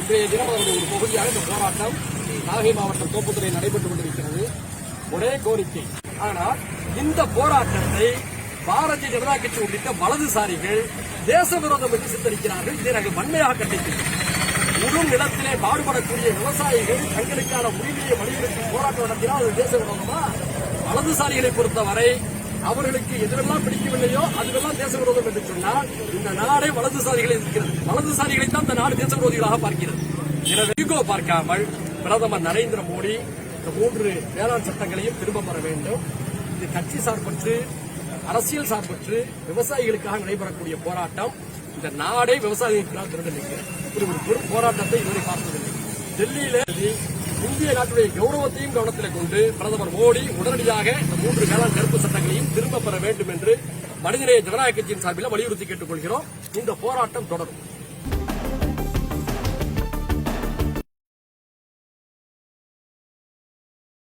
இன்றைய தினம் அதனுடைய ஒரு பகுதியாக இந்த போராட்டம் நாகை மாவட்டம் தோப்புத்துறையில் நடைபெற்றுக் கொண்டிருக்கிறது. ஒரே கோரிக்கை. ஆனால் இந்த போராட்டத்தை பாரதிய ஜனதா கட்சி உள்ளிட்ட வலதுசாரிகள் தேச விரோதம் என்று சித்தரிக்கிறார்கள். இதை நாங்கள் வன்மையாக கண்டிக்கிறோம். முழு நிலத்திலே பாடுபடக்கூடிய விவசாயிகள் தங்களுக்கான உரிமையை வலியுறுத்தி போராட்டம் நடத்தினால் அது தேச விரோதமா வலதுசாரிகளை பொறுத்தவரை அவர்களுக்கு எதிரெல்லாம் பிடிக்கவில்லையோ அதுவெல்லாம் தேச விரோதம் என்று சொன்னால் இந்த நாடே வலதுசாரிகளை இருக்கிறது. வலதுசாரிகளை தான் இந்த நாடு தேச விரோதிகளாக பார்க்கிறது. எனவே ஈகோ பார்க்காமல் பிரதமர் நரேந்திர மோடி இந்த மூன்று வேளாண் சட்டங்களையும் திரும்ப பெற வேண்டும். இது கட்சி சார்பற்று அரசியல் சார்பற்று விவசாயிகளுக்காக நடைபெறக்கூடிய போராட்டம். இந்த நாடே விவசாயிகளுக்காக திரண்டு நிற்கிறது. இப்படி ஒரு பெரும் போராட்டத்தை இதுவரை பார்த்ததில்லை. டெல்லியில இந்திய நாட்டுடைய கௌரவத்தையும் கவனத்தில் கொண்டு பிரதமர் மோடி உடனடியாக இந்த மூன்று வேளாண் கருப்பு சட்டங்களையும் திரும்ப பெற வேண்டும் என்று மனிதநேய ஜனநாயக கட்சியின் சார்பில் வலியுறுத்தி கேட்டுக்கொள்கிறோம். இந்த போராட்டம் தொடரும்.